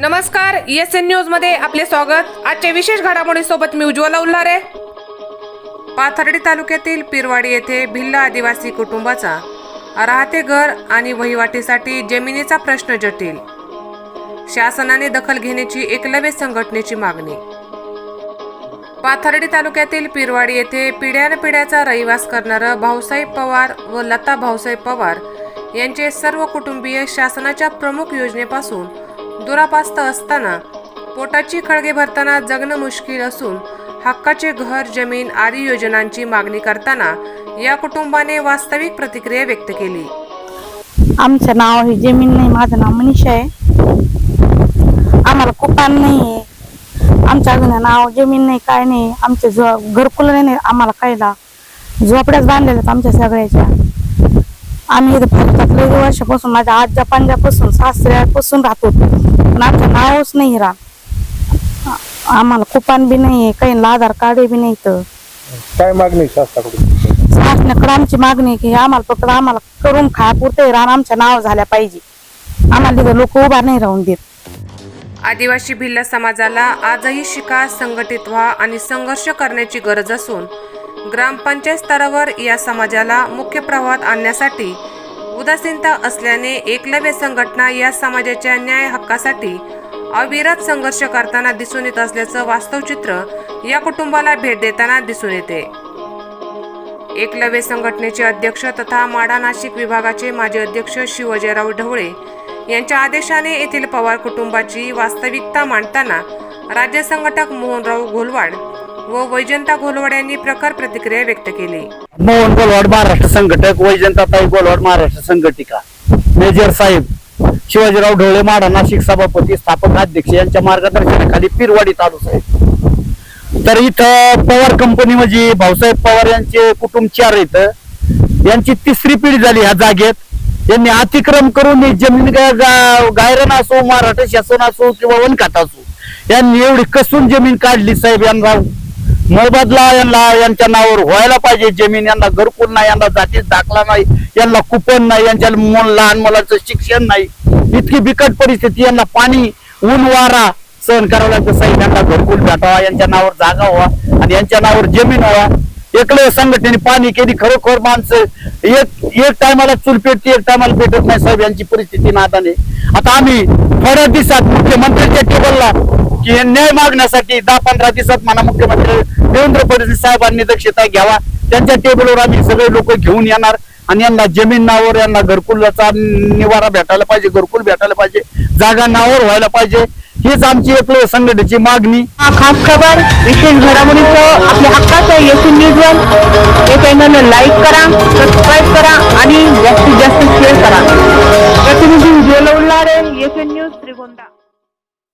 नमस्कार S N न्यूजमध्ये आपले स्वागत. आजच्या विशेष घडामोडी सोबत मी उज्ज्वला उल्हारे. पाथर्डी तालुक्यातील पिरवाडी येथे भिल्ल आदिवासी कुटुंबाचा राहते घर आणि वहिवाटीसाठी जमिनीचा प्रश्न जटिल. शासनाने दखल घेण्याची एकलव्य संघटनेची मागणी. पाथर्डी तालुक्यातील पिरवाडी येथे पिढ्यानपिढ्याचा रहिवास करणारं भाऊसाहेब पवार व लता भाऊसाहेब पवार यांचे सर्व कुटुंबीय शासनाच्या प्रमुख योजनेपासून दुरापास्त असताना पोटाची खळगे भरताना जगणं मुश्किल असून हक्काचे घर जमीन आदी योजनांची मागणी करताना या कुटुंबाने वास्तविक प्रतिक्रिया व्यक्त केली. आमचं नाव हे जमीन नाही माझं नाव मनीषा आहे. आम्हाला कुपान नाही आहे. आमच्या अजून नाव जमीन नाही काय नाही. आमचे घरकुल नाही आम्हाला कायदा झोपड्याच बांधलेल्या आहेत आमच्या सगळ्याच्या. आम्ही इथं भारतात लई वर्षापासून माझ्या आजच्या पंजापासून सासऱ्यापासून राहतो पण आमचं नावच नाही राहत. आ- आम्हाला कुपान बी नाही आहे काही आधार कार्ड बी नाही तर काय मागणी शासनाकडून? शासनाकडे आमची मागणी की आम्हाला फक्त आम्हाला करून खायापुरते रान आमच्या नाव झाल्या पाहिजे. आम्हाला तिथं लोक उभा नाही राहून देत. आदिवासी भिल्ल समाजाला आजही शिका संघटित व्हा आणि संघर्ष करण्याची गरज असून ग्रामपंचायत स्तरावर या समाजाला मुख्य प्रवाहात आणण्यासाठी उदासीनता असल्याने एकलव्य संघटना या समाजाच्या न्याय हक्कासाठी अविरत संघर्ष करताना दिसून येत असल्याचं वास्तव चित्र या कुटुंबाला भेट देताना दिसून येते. एकलव्य संघटनेचे अध्यक्ष तथा माडा नाशिक विभागाचे माजी अध्यक्ष शिवजयराव ढवळे यांच्या आदेशाने येथील पवार कुटुंबाची वास्तविकता मांडताना राज्य संघटक मोहनराव घोलवाड व वैजंता घोलवाड यांनी प्रखर प्रतिक्रिया व्यक्त केली. मोहन गोलवाड महाराष्ट्र संघटक वैजंताताई गोलवाड महाराष्ट्र संघटिका. मेजर साहेब शिवाजीराव ढोळे माडा नाशिक सभापती स्थापक अध्यक्ष यांच्या मार्गदर्शनाखाली पिरवाडी चालू आहे. तर इथं पवार कंपनी म्हणजे भाऊसाहेब पवार यांचे कुटुंब चार आहेत. यांची तिसरी पिढी झाली ह्या जागेत. यांनी अतिक्रम करून जमीन गायरन असो महाराष्ट्र शासन असो किंवा वनखात असो यांनी एवढी कसून जमीन काढली साहेब यांना. मोबदला यांना यांच्या नावावर व्हायला पाहिजे. जमीन यांना घरकुल नाही यांना जातीच दाखला नाही यांना कुपन नाही यांच्या मुल- लहान मुलाचं शिक्षण नाही. इतकी बिकट परिस्थिती यांना पाणी ऊन वारा सहन करावं लागतं. साहेब यांना घरकुल भेटावा यांच्या नावावर जागा व्हावा आणि यांच्या नावावर जमीन व्हा एकले संघटनेने पाणी केली. खरोखर माणसं एक एक टायमाला चूल पेटते एक टायमाला पेटत नाही. साहेब यांची परिस्थिती नादाने. आता आम्ही थोड्या दिवसात मुख्यमंत्र्यांच्या टेबलला की न्याय मागण्यासाठी दहा पंधरा दिवसात मला मुख्यमंत्री देवेंद्र फडणवीस साहेबांनी दक्षता घ्यावा. त्यांच्या टेबलवर आम्ही सगळे लोक घेऊन येणार आणि यांना जमीन नावावर यांना घरकुलाचा निवारा भेटायला पाहिजे घरकुल भेटायला पाहिजे जागा नावावर व्हायला पाहिजे. हीच आमची एक संघटनेची मागणी. खास खबर विशेष घडामोडीचं आपल्या हक्काचं येथून न्यूज वन हे चॅनल लाईक करा सबस्क्राईब करा